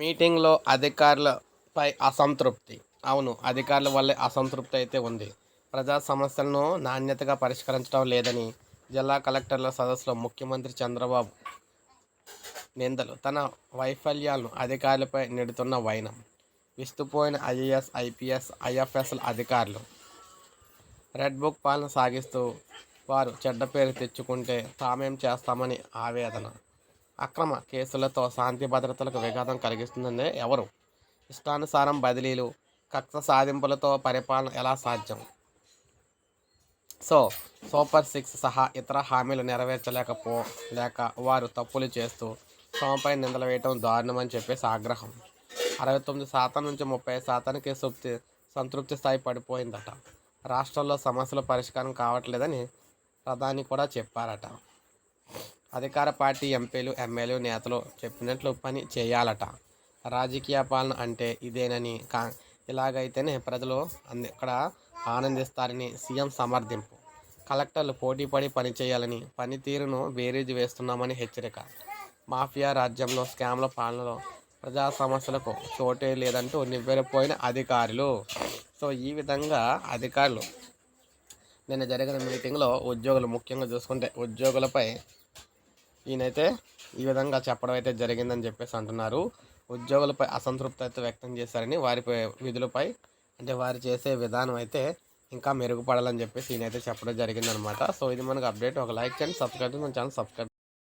మీటింగ్లో అధికారులపై అసంతృప్తి. అవును అధికారుల వల్లే అసంతృప్తి అయితే ఉంది. ప్రజా సమస్యలను నాణ్యతగా పరిష్కరించడం లేదని జిల్లా కలెక్టర్ల సదస్సులో ముఖ్యమంత్రి చంద్రబాబు నిందలు. తన వైఫల్యాలను అధికారులపై నెడుతున్న వైనం. విస్తుపోయిన ఐఏఎస్ ఐపీఎస్ ఐఎఫ్ఎస్ల అధికారులు రెడ్ బుక్ పాలన సాగిస్తూ వారు చెడ్డ పేరు తెచ్చుకుంటే తామేం చేస్తామని ఆవేదన. అక్రమ కేసులతో శాంతి భద్రతలకు విఘాతం కలిగిస్తుందని ఎవరు? ఇష్టానుసారం బదిలీలు కక్ష సాధింపులతో పరిపాలన ఎలా సాధ్యం? సో సూపర్ సిక్స్ సహా ఇతర హామీలు నెరవేర్చలేకపో లేక వారు తప్పులు చేస్తూ సోమపై నిందలు వేయటం దారుణమని చెప్పేసి ఆగ్రహం. అరవై తొమ్మిది శాతం నుంచి ముప్పై శాతానికి సుప్తి సంతృప్తి స్థాయి పడిపోయిందట. రాష్ట్రంలో సమస్యల పరిష్కారం కావట్లేదని ప్రధాని కూడా చెప్పారట. అధికార పార్టీ ఎంపీలు ఎమ్మెల్యే నేతలు చెప్పినట్లు పని చేయాలట. రాజకీయ పాలన అంటే ఇదేనని కా ఇలాగైతేనే ప్రజలు అంది ఇక్కడ ఆనందిస్తారని సీఎం సమర్థింపు. కలెక్టర్లు పోటీపడి పనిచేయాలని పనితీరును బేరీజు వేస్తున్నామని హెచ్చరిక. మాఫియా రాజ్యంలో స్కామ్ల పాలనలో ప్రజా సమస్యలకు చోటే లేదంటూ నివ్వెరపోయిన అధికారులు. సో ఈ విధంగా అధికారులు నిన్న జరిగిన మీటింగ్లో ఉద్యోగులు ముఖ్యంగా చూసుకుంటే ఉద్యోగులపై ఈయనైతే ఈ విధంగా చెప్పడం అయితే జరిగిందని చెప్పేసి అంటున్నారు. ఉద్యోగులపై అసంతృప్తి అయితే వ్యక్తం చేశారని వారిపై విధులపై అంటే వారు చేసే విధానం అయితే ఇంకా మెరుగుపడాలని చెప్పేసి ఈయనైతే చెప్పడం జరిగిందనమాట సో ఇది మనకు అప్డేట్. ఒక లైక్ చేయండి సబ్స్క్రైబ్ మన ఛానల్ సబ్స్క్రైబ్